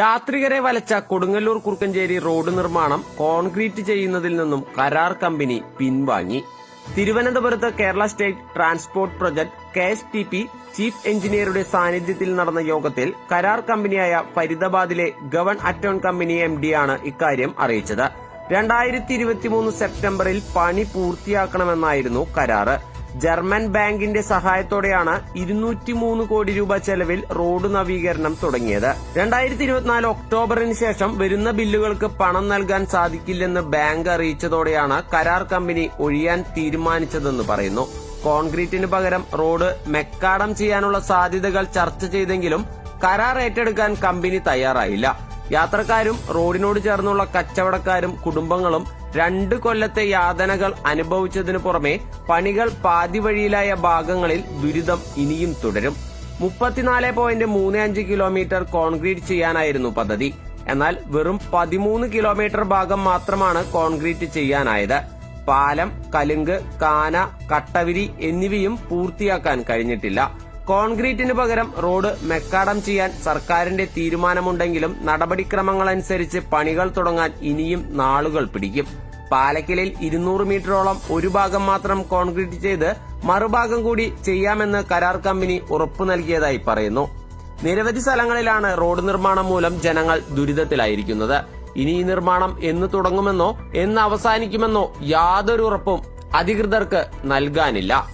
യാത്രികരെ വലച്ച കൊടുങ്ങല്ലൂർ കുറുക്കഞ്ചേരി റോഡ് നിർമ്മാണം കോൺക്രീറ്റ് ചെയ്യുന്നതിൽ നിന്നും കരാർ കമ്പനി പിൻവാങ്ങി. തിരുവനന്തപുരത്ത് Kerala state transport project K S T P chief എഞ്ചിനീയറുടെ സാന്നിധ്യത്തിൽ നടന്ന യോഗത്തിൽ കരാർ കമ്പനിയായ ഫരീദാബാദിലെ ഗവൺ അറ്റോൺ കമ്പനി എം ഡിയാണ് ഇക്കാര്യം അറിയിച്ചത്. രണ്ടായിരത്തി ഇരുപത്തിമൂന്ന് സെപ്റ്റംബറിൽ പണി പൂർത്തിയാക്കണമെന്നായിരുന്നു കരാറ്. ജർമ്മൻ ബാങ്കിന്റെ സഹായത്തോടെയാണ് ഇരുന്നൂറ്റിമൂന്ന് കോടി രൂപ ചെലവിൽ റോഡ് നവീകരണം തുടങ്ങിയത്. രണ്ടായിരത്തി ഇരുപത്തിനാല് ഒക്ടോബറിന് ശേഷം വരുന്ന ബില്ലുകൾക്ക് പണം നൽകാൻ സാധിക്കില്ലെന്ന് ബാങ്ക് അറിയിച്ചതോടെയാണ് കരാർ കമ്പനി ഒഴിയാൻ തീരുമാനിച്ചതെന്ന് പറയുന്നു. കോൺക്രീറ്റിന് പകരം റോഡ് മെക്കാടം ചെയ്യാനുള്ള സാധ്യതകൾ ചർച്ച ചെയ്തെങ്കിലും കരാർ ഏറ്റെടുക്കാൻ കമ്പനി തയ്യാറായില്ല. യാത്രക്കാരും റോഡിനോട് ചേർന്നുള്ള കച്ചവടക്കാരും കുടുംബങ്ങളും രണ്ട് കൊല്ലത്തെ യാതനകൾ അനുഭവിച്ചതിനു പുറമെ പണികൾ പാതി വഴിയിലായ ഭാഗങ്ങളിൽ ദുരിതം ഇനിയും തുടരും. മുപ്പത്തിനാല് പോയിന്റ് മൂന്ന് അഞ്ച് കിലോമീറ്റർ കോൺക്രീറ്റ് ചെയ്യാനായിരുന്നു പദ്ധതി. എന്നാൽ വെറും പതിമൂന്ന് കിലോമീറ്റർ ഭാഗം മാത്രമാണ് കോൺക്രീറ്റ് ചെയ്യാനായത്. പാലം കലുങ്ക് കാന കട്ടവിരി എന്നിവയും പൂർത്തിയാക്കാൻ കഴിഞ്ഞിട്ടില്ല. കോൺക്രീറ്റിന് പകരം റോഡ് മെക്കാടം ചെയ്യാൻ സർക്കാരിന്റെ തീരുമാനമുണ്ടെങ്കിലും നടപടിക്രമങ്ങളനുസരിച്ച് പണികൾ തുടങ്ങാൻ ഇനിയും നാളുകൾ പിടിക്കും. പാലക്കലിൽ ഇരുന്നൂറ് മീറ്ററോളം ഒരു ഭാഗം മാത്രം കോൺക്രീറ്റ് ചെയ്ത് മറുഭാഗം കൂടി ചെയ്യാമെന്ന് കരാർ കമ്പനി ഉറപ്പു നൽകിയതായി പറയുന്നു. നിരവധി സ്ഥലങ്ങളിലാണ് റോഡ് നിർമ്മാണം മൂലം ജനങ്ങൾ ദുരിതത്തിലായിരിക്കുന്നത്. ഇനി ഈ നിർമ്മാണം എന്ന് തുടങ്ങുമെന്നോ എന്ന് അവസാനിക്കുമെന്നോ യാതൊരു ഉറപ്പും അധികൃതർക്ക് നൽകാനില്ല.